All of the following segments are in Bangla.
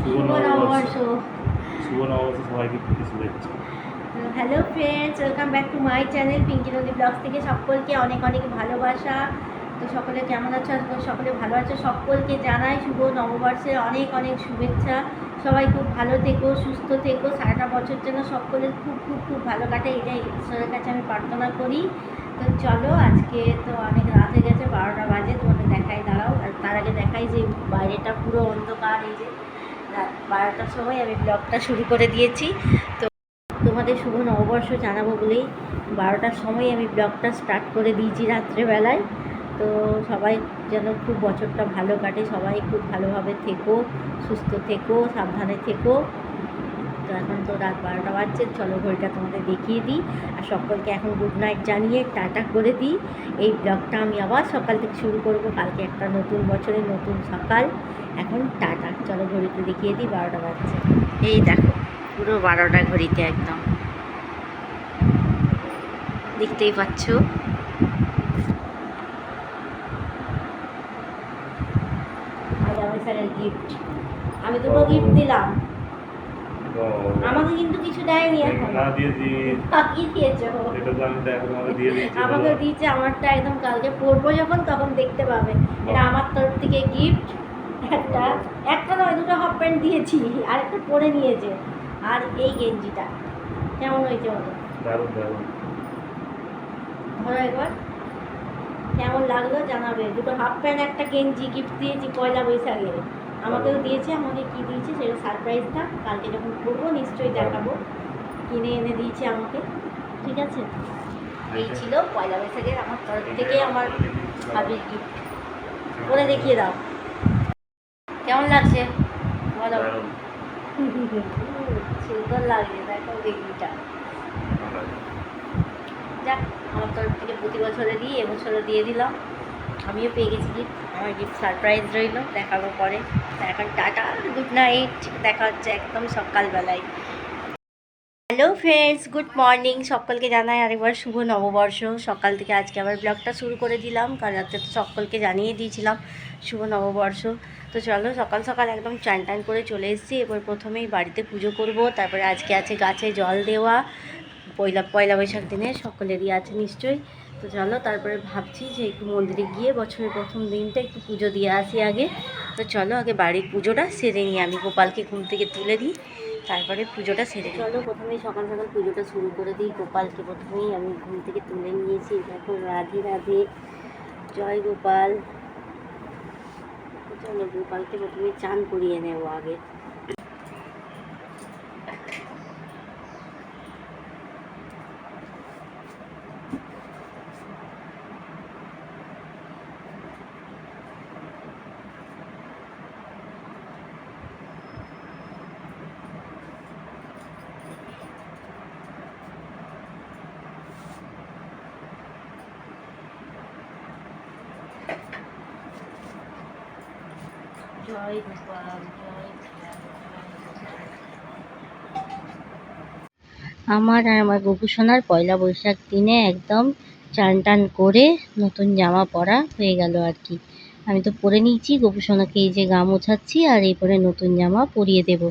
শুভ নববর্ষ নববর্ষ শুভ নববর্ষ সবাইকে প্রীতি শুভেচ্ছা। Hello friends welcome back to my channel Pinky Nodi vlogs থেকে সকলকে অনেক অনেক ভালোবাসা। তো সকলে কেমন আছো? আশা করি সকলে ভালো আছো। সকলকে জানাই শুভ নববর্ষের অনেক অনেক শুভেচ্ছা। সবাই খুব ভালো থেকো সুস্থ থেকো। সারাটা বছর যেন সকলের খুব খুব খুব ভালো কাটে। এটাই ঈশ্বরের কাছে আমি প্রার্থনা করি। তো চলো আজকে তো অনেক রাত হয়ে গেছে বারোটা বাজে। তোমাদের দেখাই দাঁড়াও। আর তার আগে দেখাই যে বাইরেটা পুরো অন্ধকার এই যে রাত বারোটার সময় আমি ব্লগটা শুরু করে দিয়েছি। তো তোমাদের শুভ নববর্ষ জানাব বলেই বারোটার সময় আমি ব্লগটা স্টার্ট করে দিয়েছি রাত্রেবেলায়। তো সবাই যেন খুব বছরটা ভালো কাটে, সবাই খুব ভালোভাবে থেকো, সুস্থ থেকো, সাবধানে থেকো। তো এখন তো রাত বারোটা বাজছে, চলো ঘড়িটা তোমাদের দেখিয়ে দিই। আর সকলকে এখন গুড নাইট জানিয়ে টাটা করে দিই। এই ব্লগটা আমি আবার সকাল থেকে শুরু করব, কালকে একটা নতুন বছরের নতুন সকাল। এখন টাটা, চলো ঘড়িতে দেখিয়ে দিই, বারোটা বাজছে। এই দেখো, পুরো বারোটা ঘড়িতে একদম। দেখতেই পাচ্ছ? গিফট আমি দুটো গিফট দিলাম। আমাকে কিন্তু কিছু দেয়নি এখন। না দিয়েছি। কি দিয়েছ এটা তো আমি দেখো তোমাকে দিয়ে দিচ্ছি আমাকে দিয়েছে আমারটা একদম কালকে পরবো যখন তখন দেখতে পাবে। এটা আমার তরফ থেকে গিফট একটা একটা নয় দুটো হাফ প্যান্ট দিয়েছি আর একটা পরে নিয়েছে। আর এই গেঞ্জিটা। কেমন হয়েছে বলো? দারুণ দারুণ। ধরো একবার। কেমন লাগল জানাবে? দুটো হাফ প্যান্ট একটা গেঞ্জি গিফট দিয়েছি পয়লা বৈশাখে আমাকেও দিয়েছে, আমাকে কি দিয়েছে সেটা সারপ্রাইজটা কালকে যখন করব, নিশ্চয়ই দেখাবো। কিনে এনে দিয়েছে আমাকে। ঠিক আছে? এই ছিল পয়লা বৈশাখের আমার তরফ থেকে আমার ভাবির গিফট করে দেখিয়ে দাও। কেমন লাগছে? বলো। সুন্দর লাগছে, দেখো যাক, আমার তরফ থেকে প্রতি বছরে দিই এবছরও দিয়ে দিলাম। আমিও পেয়ে গেছি গিফট আমার গিফট সারপ্রাইজ রইল, দেখাবো পরে। এখন টাটা গুড নাইট দেখা হচ্ছে একদম সকালবেলায়। হ্যালো ফ্রেন্ডস গুড মর্নিং সকলকে জানাই আরেকবার শুভ নববর্ষ। সকাল থেকে আজকে আবার ব্লগটা শুরু করে দিলাম কারণ রাত্রে তো সকলকে জানিয়ে দিয়েছিলাম শুভ নববর্ষ। তো চলো, সকাল সকাল একদম চান টান করে চলে এসেছি এবার প্রথমেই বাড়িতে পুজো করব, তারপরে আজকে আছে গাছে জল দেওয়া, পয়লা পয়লা বৈশাখ দিনে সকলেরই আছে নিশ্চয়ই। তো চলো, তারপরে ভাবছি যে একটু মন্দিরে গিয়ে বছরের প্রথম দিনটা একটু পুজো দিয়ে আসি আগে। তো চলো, আগে বাড়ির পুজোটা সেরে নিই, আমি গোপালকে ঘুম থেকে তুলে দিই, তারপরে পুজোটা সেরে চলো, প্রথমেই সকাল সকাল পুজোটা শুরু করে দিই, গোপালকে প্রথমেই আমি ঘুম থেকে তুলে নিয়েছি। দেখো, রাধে রাধে, জয় গোপাল। চলো, গোপালকে প্রথমে চান করিয়ে নেব আগে। জয় গোপাল জয় আমার আর আমার গপু সোনার পয়লা বৈশাখ দিনে একদম চান টান করে নতুন জামা পরা হয়ে গেল আর কি। আমি তো পরে নিয়েছি গপু সোনাকে এই যে গা মোছাচ্ছি আর এই পরে নতুন জামা পরিয়ে দেব।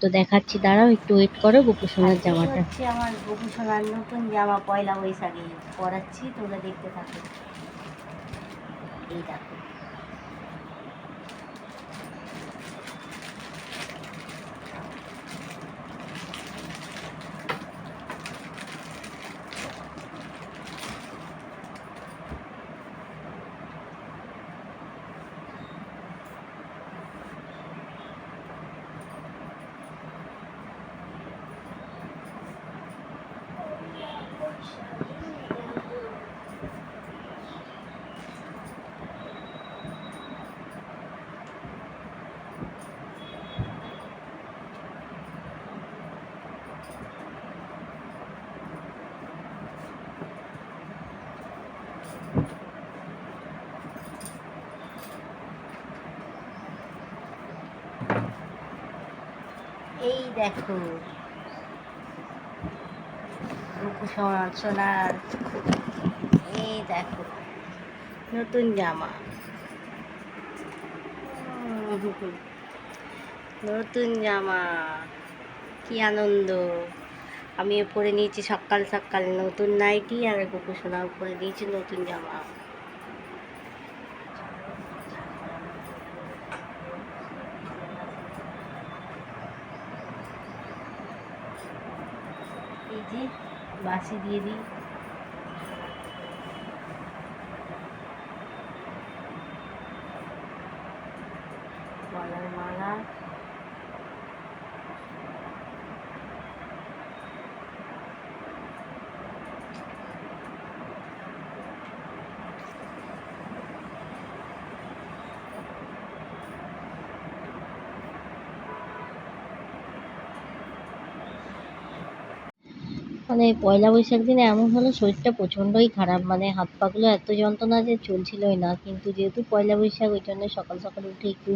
তো দেখাচ্ছি দাঁড়াও একটু ওয়েট করো গপু সোনার জামাটা। আমার গপু সোনার নতুন জামা পয়লা বৈশাখে পরাচ্ছি তোমরা দেখতে থাকো। এই দেখো। এই দেখো। সোনার এই দেখো, নতুন জামা। নতুন জামা, কি আনন্দ। আমিও পরে নিয়েছি সকাল সকাল নতুন নাইটি আর গোপু সোনাও পরে নিয়েছি নতুন জামা। এই যে বাসি দিয়ে দিই গলার মালা মানে পয়লা বৈশাখ দিনে এমন হলো, শরীরটা প্রচণ্ডই খারাপ। মানে হাত পাগুলো এত যন্ত্রণা যে চলছিলই না। কিন্তু যেহেতু পয়লা বৈশাখ, ওই জন্য সকাল সকাল উঠে একটু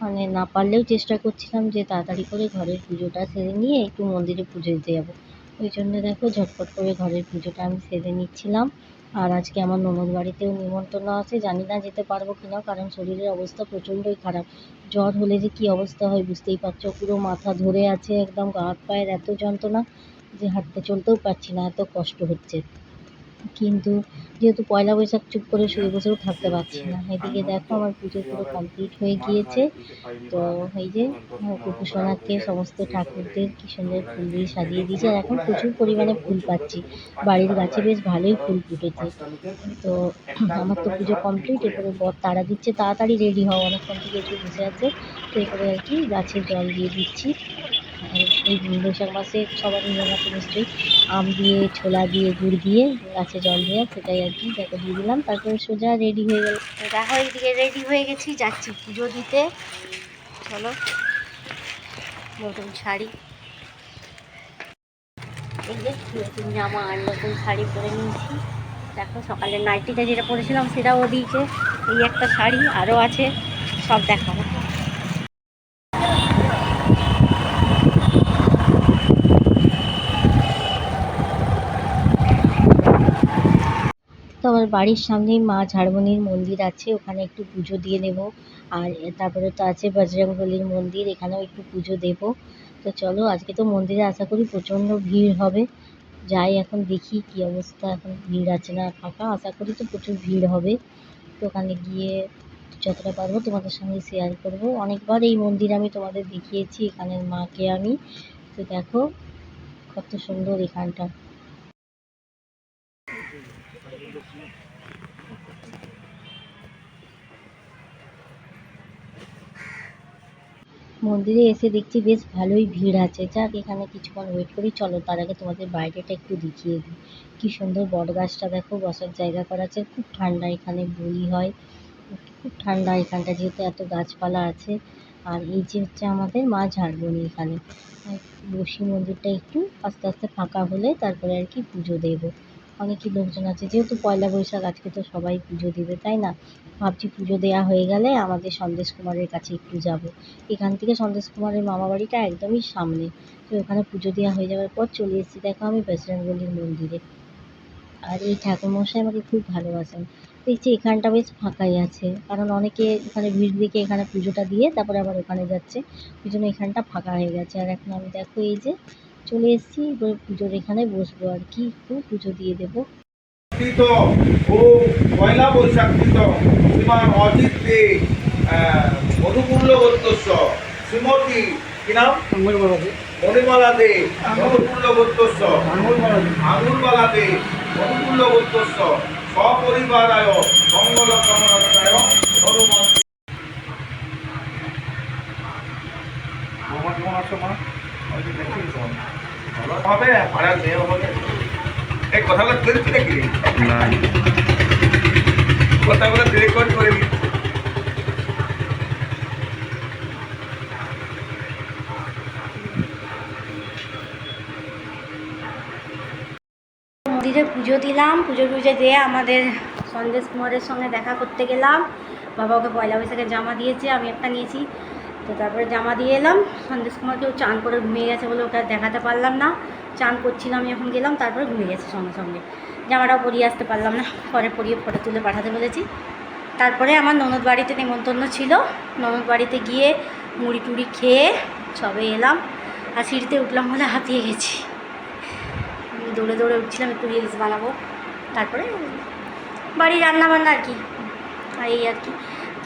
মানে না পারলেও চেষ্টা করছিলাম যে তাড়াতাড়ি করে ঘরের পুজোটা সেরে নিয়ে একটু মন্দিরে পুজো দিতে যাব। ওই জন্য দেখো ঝটপট করে ঘরের পুজোটা আমি সেরে নিচ্ছিলাম। আর আজকে আমার ননদ বাড়িতেও নিমন্ত্রণ আছে। জানি না যেতে পারব কিনা, কারণ শরীরের অবস্থা প্রচণ্ডই খারাপ। জ্বর হলে যে কী অবস্থা হয় বুঝতেই পারছ? পুরো মাথা ধরে আছে একদম, গা হাত পায়ের এত যন্ত্রণা। যে হাঁটতে চলতেও পারছি না, এত কষ্ট হচ্ছে। কিন্তু যেহেতু পয়লা বৈশাখ চুপ করে শুয়ে বসেও থাকতে পারছি না, এদিকে দেখো আমার পুজো পুরো কমপ্লিট হয়ে গিয়েছে। তো এই যে কুকুসোনাকে সমস্ত ঠাকুরদের কি সুন্দর ফুল দিয়ে সাজিয়ে দিয়েছে, আর এখন প্রচুর পরিমাণে ফুল পাচ্ছি। বাড়ির গাছে বেশ ভালোই ফুল ফুটেছে। তো আমার তো পুজো কমপ্লিট এরপরে বর তাড়া দিচ্ছে, তাড়াতাড়ি রেডি হও, অনেকক্ষণ থেকে একটু বসে আছে। তো এরপরে আর কি গাছে জল দিয়ে দিচ্ছি। এই বৈশাখ মাসে সবার নিয়ম আছে নিশ্চয়ই আম দিয়ে, ছোলা দিয়ে, গুড় দিয়ে গাছে জল দেওয়া সেটাই আর কি দেখো দিয়ে দিলাম। তারপরে সোজা রেডি হয়ে গেল। দেখো এইদিকে রেডি হয়ে গেছি, যাচ্ছি পুজো দিতে। চলো, নতুন শাড়ি। এই যে নতুন জামা আর নতুন শাড়ি পরে নিয়েছি। দেখো সকালে নাইটিটা যেটা পরেছিলাম সেটাও দিয়েছে এই একটা শাড়ি আরও আছে, সব দেখাবো তো আমার বাড়ির সামনেই মা ঝাড়মণির মন্দির আছে, ওখানে একটু পুজো দিয়ে নেব। আর তারপরে তো আছে বজরংবলীর মন্দির, এখানেও একটু পুজো দেব। তো চলো, আজকে তো মন্দিরে আশা করি প্রচণ্ড ভিড় হবে। যাই, এখন দেখি কি অবস্থা, এখন ভিড় আছে না ফাঁকা। আশা করি তো প্রচুর ভিড় হবে। তো ওখানে গিয়ে যতটা পারব তোমাদের সঙ্গে শেয়ার করব। অনেকবার এই মন্দির আমি তোমাদের দেখিয়েছি, এখানের মাকে আমি। তো দেখো, কত সুন্দর এখানটা। মন্দিরে এসে দেখছি বেশ ভালোই ভিড় আছে। যাক, এখানে কিছুক্ষণ ওয়েট করি। চলো, তার আগে তোমাদের বাইরেটা একটু দেখিয়ে দিই। কি সুন্দর বট গাছটা দেখো, বসার জায়গা করা আছে। খুব ঠান্ডা এখানে বলি হয়। খুব ঠান্ডা এখানটা, যেহেতু এত গাছপালা আছে। আর এই যে হচ্ছে আমাদের মা ঝাড়বনি এখানে। বসি মন্দিরটা একটু আস্তে আস্তে ফাঁকা হলে তারপরে আর কি পুজো দেবো। অনেকই লোকজন আছে, যেহেতু পয়লা বৈশাখ, আজকে তো সবাই পুজো দেবে, তাই না? ভাবছি পুজো দেওয়া হয়ে গেলে আমাদের সন্দেশ কুমারের কাছে একটু যাব। এখান থেকে সন্দেশ কুমারের মামা বাড়িটা একদমই সামনে। তো ওখানে পুজো দেওয়া হয়ে যাওয়ার পর চলে এসেছি, দেখো আমি বজরংবলীর মন্দিরে। আর এই ঠাকুরমশাই আমাকে খুব ভালোবাসেন। দেখছি এখানটা বেশ ফাঁকাই আছে, কারণ অনেকে এখানে ভিড় দেখে এখানে পুজোটা দিয়ে তারপরে আবার ওখানে যাচ্ছে। ওই জন্য এখানটা ফাঁকা হয়ে গেছে। আর এখন আমি দেখো এই যে চলে এসেছি পুজোর এখানে বসবো আর কি, একটু পুজো দিয়ে দেবো। কৃত ও পয়লা বৈশাখ শ্রীমান অজিত দে মধুমূল্য গোত্রস্য শ্রীমতী কি নাম মণিমালা দে মধুমূল্য গোত্রস্য আঙুরবালা দে মধুমূল্য গোত্রস্য সপরিবারায় মঙ্গল কামনায় হনুমান মামা কেমন আছো মা ভালো হবে পাড়ার মেয়ে হবে কথাগুলো তুলছি নাকি না কথাগুলো রেকর্ড করে দিচ্ছি মন্দিরে পুজো দিলাম পুজো টুজো দিয়ে আমাদের সন্দেশ কুমারের সঙ্গে দেখা করতে গেলাম। বাবা ওকে পয়লা বৈশাখের জামা দিয়েছে আমি একটা নিয়েছি। তো তারপরে জামা দিয়ে এলাম। সন্দেশ কুমারকেও চান করে ঘুমিয়ে গেছে বলে ওকে দেখাতে পারলাম না। চান করছিলাম যখন গেলাম, তারপরে ঘুমিয়ে গেছে সঙ্গে সঙ্গে। জামাটাও পরিয়ে আসতে পারলাম না, পরে পরিয়ে ফটো তুলে পাঠাতে বলেছি। তারপরে আমার ননদ বাড়িতে নেমন্তন্ন ছিল। ননদ বাড়িতে গিয়ে মুড়ি টুড়ি খেয়ে সবে এলাম আর সিঁড়িতে উঠলাম বলে হাঁপিয়ে গেছি। দৌড়ে দৌড়ে উঠছিলাম, একটু রিলস বানাবো। তারপরে বাড়ি রান্না বান্না আর কি, এই আর কি।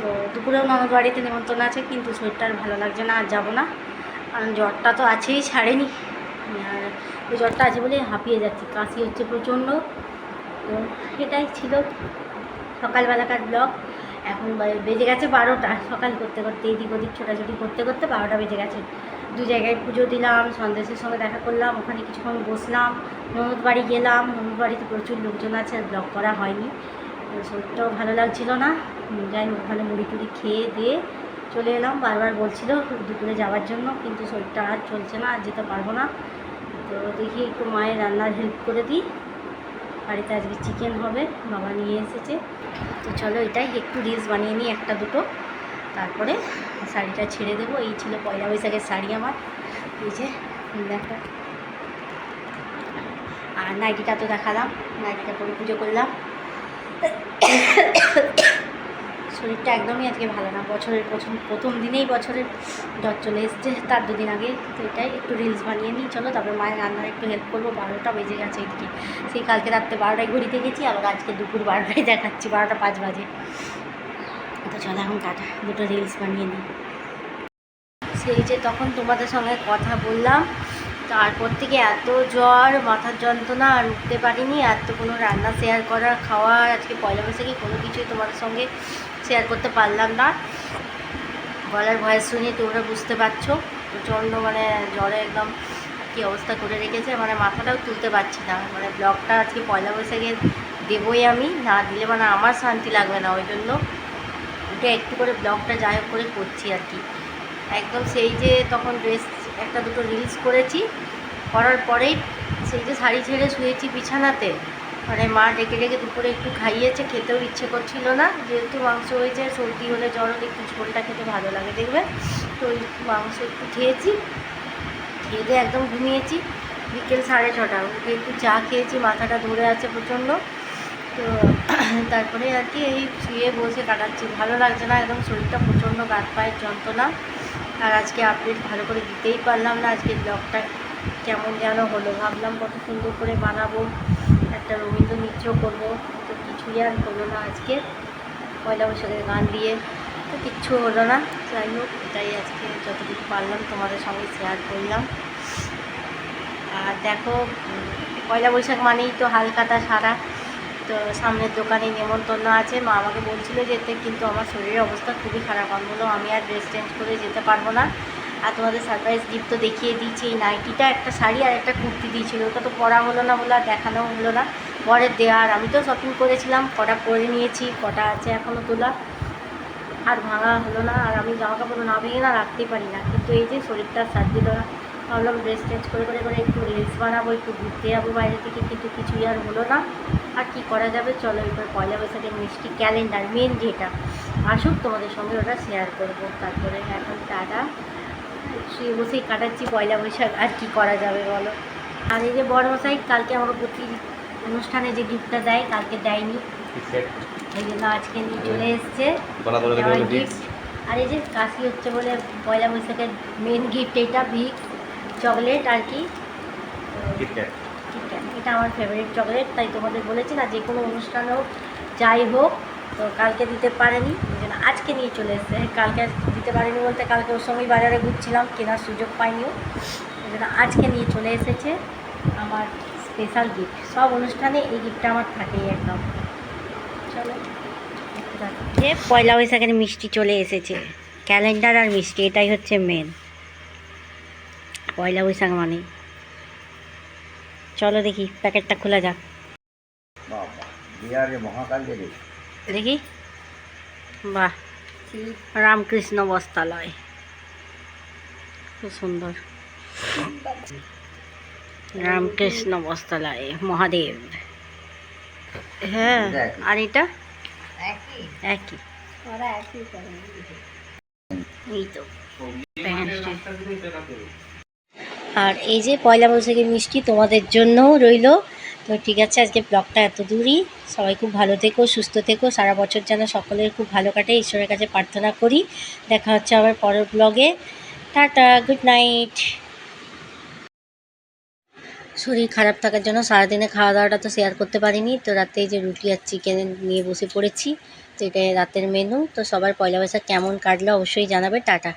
তো দুপুরেও ননদ বাড়িতে নেমন্তন্ন আছে, কিন্তু শরীরটা আর ভালো লাগছে না, আর যাব না। কারণ জ্বরটা তো আছেই, ছাড়েনি। আর ওই জ্বরটা আছে বলে হাঁপিয়ে যাচ্ছি, কাশি হচ্ছে প্রচণ্ড। তো এটাই ছিল সকালবেলাকার ব্লগ। এখন বেজে গেছে বারোটা, সকাল করতে করতে এদিক ওদিক ছোটাছুটি করতে করতে বারোটা বেজে গেছে। দু জায়গায় পুজো দিলাম, সন্দেশের সঙ্গে দেখা করলাম, ওখানে কিছুক্ষণ বসলাম ননদ বাড়ি গেলাম ননদ বাড়িতে প্রচুর লোকজন আছে আর ব্লগ করা হয়নি। শরীরটাও ভালো লাগছিল না। যাই হোক, ওখানে মুড়ি টুড়ি খেয়ে দিয়ে চলে এলাম। বারবার বলছিল দুপুরে যাওয়ার জন্য, কিন্তু শরীরটা আর চলছে না, আর যেতে পারব না। তো দেখি একটু মায়ের রান্নার হেল্প করে দিই। বাড়িতে আজকে চিকেন হবে, বাবা নিয়ে এসেছে। তো চলো এটাই, একটু রিলস বানিয়ে নিই একটা দুটো। তারপরে শাড়িটা ছেড়ে দেবো। এই ছিল পয়লা বৈশাখের শাড়ি আমার। এই যে দেখো। আর নাইটিটা তো দেখালাম, নাইটিটা পরে পুজো করলাম। শরীরটা একদমই আজকে ভালো না। বছরের প্রথম প্রথম দিনেই বছরের জ্বর চলে এসছে, তার দুদিন আগে। তো এটাই একটু রিলস বানিয়ে নিই, চলো তারপরে মায়ের রান্নার একটু হেল্প করব। বারোটা বেজে গেছে এদিকে সেই কালকে রাত্রে বারোটায় ঘড়িতে গেছি, আবার আজকে দুপুর বারোটায় দেখাচ্ছি, বারোটা পাঁচ বাজে। তো চলো এখন কাটা দুটো রিলস বানিয়ে নিই। সেই যে তখন তোমাদের সঙ্গে কথা বললাম তারপর থেকে এত জ্বর, মাথার যন্ত্রণা, আর উঠতে পারিনি। এত কোনো রান্না শেয়ার করা, খাওয়া, আজকে পয়লা বৈশাখে কোনো কিছুই তোমাদের সঙ্গে শেয়ার করতে পারলাম না। গলার ভয়েস শুনে তোমরা বুঝতে পারছ, প্রচণ্ড মানে জ্বরে একদম কী অবস্থা করে রেখেছে। মানে মাথাটাও তুলতে পারছি না। মানে ব্লগটা আজকে পয়লা বৈশাখে দেবই আমি, না দিলে মানে আমার শান্তি লাগবে না। ওই জন্য উঠে একটু করে ব্লগটা যাই হোক করে করছি আর কি। একদম সেই যে তখন ড্রেস একটা দুটো রিলস করেছি। করার পরেই সেই যে শাড়ি ছেড়ে শুয়েছি বিছানাতে মানে মা ডেকে ডেকে দুপুরে একটু খাইয়েছে, খেতেও ইচ্ছে করছিল না। যেহেতু মাংস হয়েছে সর্দি হলে জ্বর হলে একটু ঝোলটা খেতে ভালো লাগে, দেখবে? তো ওই মাংস একটু খেয়েছি, খেয়ে দিয়ে একদম ঘুমিয়েছি। বিকেল সাড়ে ছটা উঠে একটু চা খেয়েছি, মাথাটা ধরে আছে প্রচণ্ড। তো তারপরে আর কি এই শুয়ে বসে কাটাচ্ছি। ভালো লাগছে না, একদম শরীরটা প্রচণ্ড গাত পায়ের যন্ত্রণা। আর আজকে আপডেট ভালো করে দিতেই পারলাম না। আজকে ব্লগটা কেমন যেন হলো। ভাবলাম কত সুন্দর করে বানাবো। একটা রবীন্দ্র নৃত্য করব। তো কিছুই আর হলো না আজকে। পয়লা বৈশাখের গান দিয়ে তো কিচ্ছু হলো না। যাই হোক, এটাই আজকে যতটুকু পারলাম তোমাদের সঙ্গে শেয়ার করলাম। আর দেখো পয়লা বৈশাখ মানেই তো হালকাতা সারা। তো সামনের দোকানে নেমন্তন্ন আছে। মা আমাকে বলছিল যেতে কিন্তু আমার শরীরের অবস্থা খুবই খারাপ। আমি বললাম আমি আর ড্রেস চেঞ্জ করে যেতে পারব না। আর তোমাদের সারপ্রাইজ গিফট তো দেখিয়ে দিয়েছি এই নাইটিটা একটা শাড়ি আর একটা কুর্তি দিয়েছিল। ওটা তো পরা হলো না বলে আর দেখানো হলো না। পরের দেওয়া আর আমি তো শপিং করেছিলাম। কটা পরে নিয়েছি, কটা আছে এখনও তোলা। আর ভাঙা হলো না। আর আমি জামা কাপড় না ভেঙে না রাখতেই পারি না। কিন্তু এই যে শরীরটা সাথ দিল না। ভাবলাম ড্রেস চেঞ্জ করে করে করে একটু রিলস বানাবো, একটু ঘুরতে যাব বাইরে থেকে। কিন্তু কিছুই আর হলো না। আর কি করা যাবে? চলো এবার পয়লা বৈশাখের মিষ্টি ক্যালেন্ডার মেন যেটা। আসুক তোমাদের সঙ্গে ওটা শেয়ার করব। তারপরে এখন টাটা। শুয়ে বসেই কাটাচ্ছি পয়লা বৈশাখ আর কি করা যাবে বলো? আর এই যে বড় মশাই কালকে আমাকে প্রতি অনুষ্ঠানে যে গিফটটা দেয় কালকে দেয়নি। এই জন্য আজকে নিয়ে চলে এসছে। আমার। আর এই যে কাশি হচ্ছে বলে পয়লা বৈশাখের মেন গিফট এটা ভিক চকলেট আর কি। এটা আমার ফেভারিট চকলেট তাই তোমাদের বলেছি না যে কোনো অনুষ্ঠান হোক, যাই হোক, তো কালকে দিতে পারেনি জন্য আজকে নিয়ে চলে এসেছে। কালকে দিতে পারেনি বলতে কালকে ওর সঙ্গেই বাজারে ঘুরছিলাম, কেনার সুযোগ পাইনিও ওই জন্য আজকে নিয়ে চলে এসেছে আমার স্পেশাল গিফট সব অনুষ্ঠানে এই গিফটটা আমার থাকেই একদম। চলো যে পয়লা বৈশাখের মিষ্টি চলে এসেছে ক্যালেন্ডার আর মিষ্টি, এটাই হচ্ছে মেন পয়লা বৈশাখ মানে। চলো দেখি প্যাকেটটা খোলা যাক। দেখি। বাহ রামকৃষ্ণ বস্ত্রালয়। খুব সুন্দর। রামকৃষ্ণ বস্ত্রালয় মহাদেব। হ্যাঁ আর এটা? একই। এই তো প্যান্টটা আর এই যে পয়লা বৈশাখের মিষ্টি তোমাদের জন্যও রইল। তো ঠিক আছে, আজকে ব্লগটা এত দূরই। সবাই খুব ভালো থেকো, সুস্থ থেকো। সারা বছর যেন সকলের খুব ভালো কাটে, ঈশ্বরের কাছে প্রার্থনা করি। দেখা হচ্ছে আবার পরের ব্লগে। টাটা, গুড নাইট। শরীর খারাপ থাকার জন্য সারাদিনে খাওয়া দাওয়াটা তো শেয়ার করতে পারিনি। তো রাতে যে রুটি আর চিকেন নিয়ে বসে পড়েছি, তো এটা রাতের মেনু তো সবার পয়লা বৈশাখ কেমন কাটলো অবশ্যই জানাবে। টাটা।